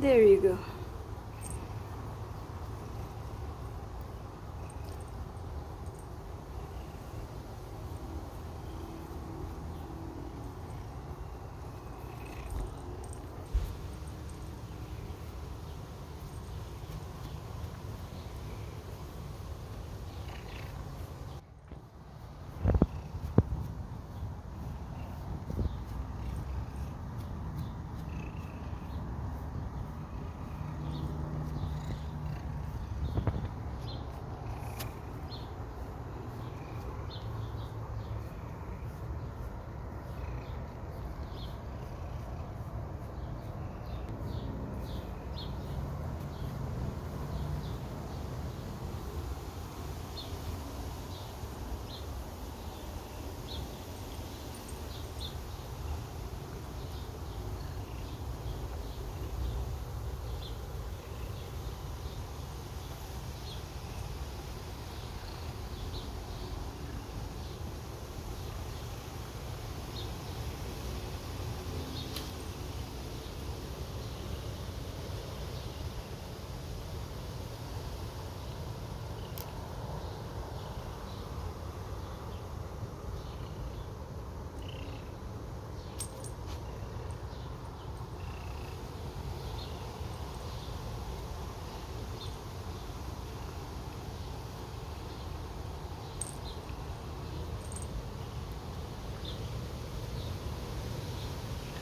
There you go.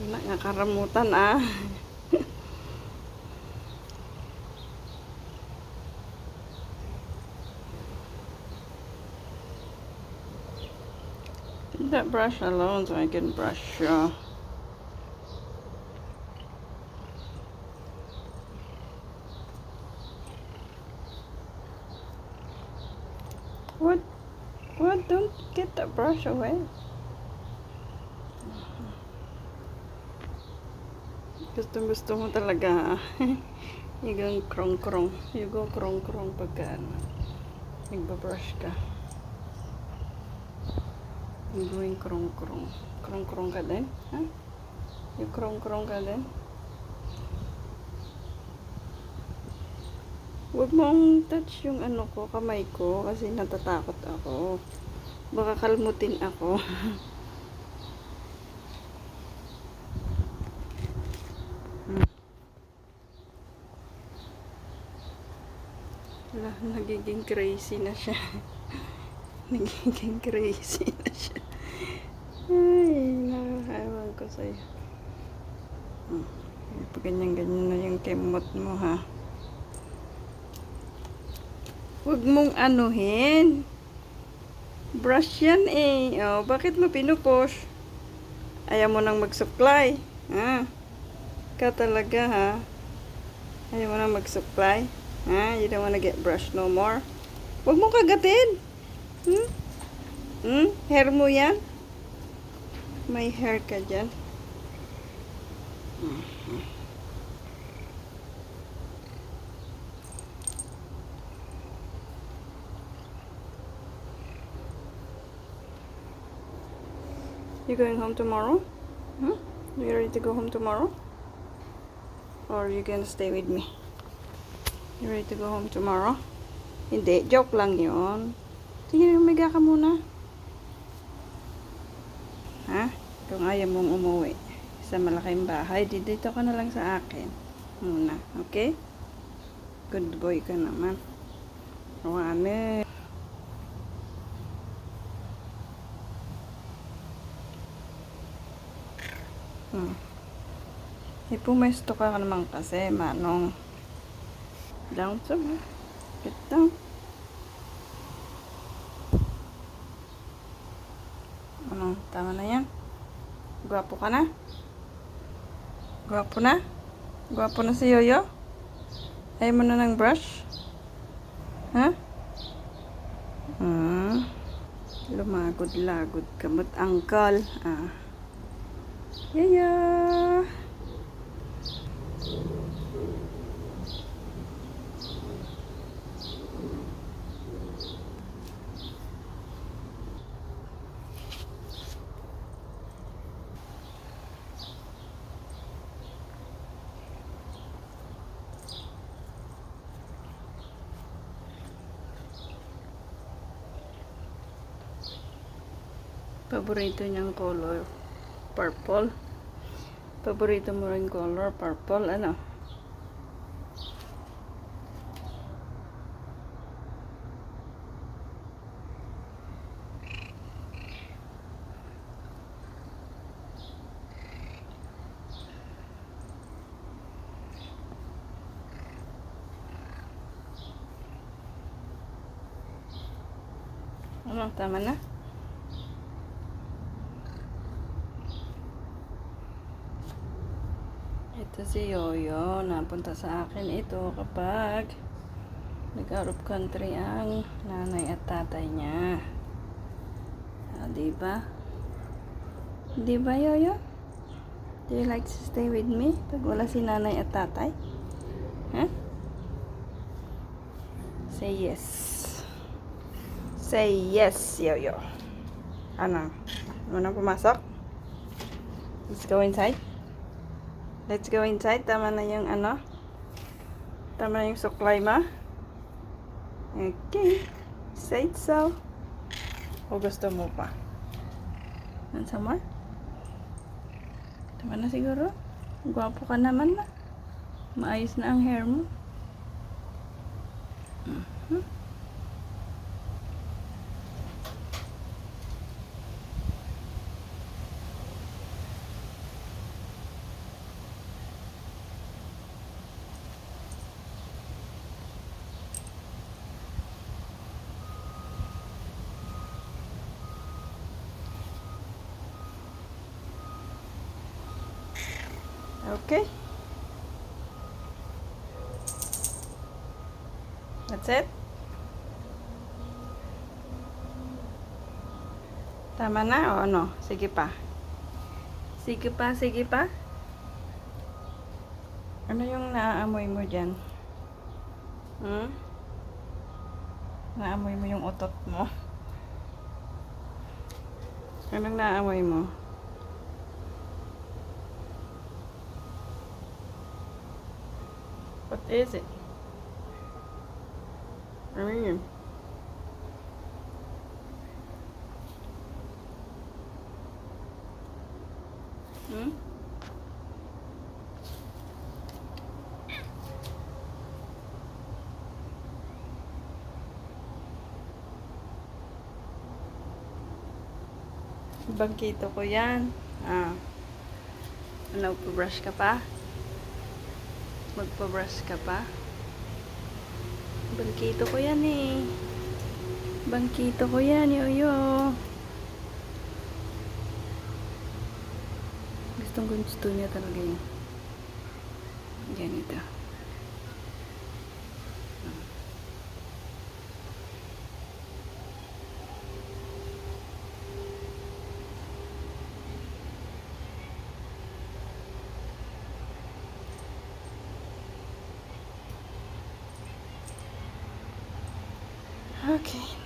Wala nga karamutan ah. Leave that brush alone so I can brush uh, What? What? Don't get that brush away. Gusto gusto mo talaga yung krong krong. You go krong krong pagka ano, nagbabrush ka. Yung going krong krong. Krong krong ka din? Ha? Yung krong krong ka din? Huwag mong touch yung ano ko, kamay ko, kasi natatakot ako. Baka kalmutin ako. nagiging crazy na siya. nagiging crazy na siya. Ay, nakakaewan ko sa'yo. Hmm. Ganyan-ganyan na yung kemot mo, ha? Huwag mong anuhin. Brush yan eh. Oh, bakit mo pinupush? Ayaw mo nang mag-supply. Ha? Ka talaga ha? Ayaw mo nang mag-supply? Ha? You don't wanna get brushed no more? Huwag mo kagatin. Hmm? Hmm? Hair mo yan? May hair ka dyan. You going home tomorrow? Hmm? You ready to go home tomorrow? Or you gonna stay with me? You ready to go home tomorrow? Hindi, joke lang yon. Sige, umiga ka muna. Ha? Kung ayaw mong umuwi sa malaking bahay, di dito ka na lang sa akin. Muna, okay? Good boy ka naman. Rwane. Hmm. Eh, pumesto ka naman kasi, manong. Down me. Get down. Ano, tama na yan? Gwapo ka na? Gwapo na? Gwapo na si Yoyo? Ayaw mo na ng brush? Ha? Hmm. Lumagod-lagod kamot uncle. Ah. Yoyo! Paborito niyang color, purple. Paborito mo rin color, purple, ano? Ano, tama na? Ito si Yoyo, napunta sa akin ito kapag nag-out of country ang nanay at tatay niya. Ah, di ba? Di ba, Yoyo? Do you like to stay with me pag wala si nanay at tatay? Huh? Say yes. Say yes, Yoyo. Ano? Ano na pumasok? Let's go inside. Let's go inside. Tama na yung ano. Tama na yung suklay ma. Okay. Say so. O gusto mo pa? Want some more? Tama na siguro. Gwapo ka naman na. Maayos na ang hair mo. Mhm. Okay. That's it? Tama na o ano? Sige pa. Sige pa, sige pa. Ano yung naaamoy mo dyan? Hmm? Naamoy mo yung utot mo? Anong naamoy mo? Is it? Ano yun? Hmm? Bangkito ko yan. Ah. Ano, brush ka pa? Magpa-brush ka pa? Bangkito ko yan eh. Bangkito ko yan, yoyo. Gustong gusto niya talaga yun. Ganito. Okay.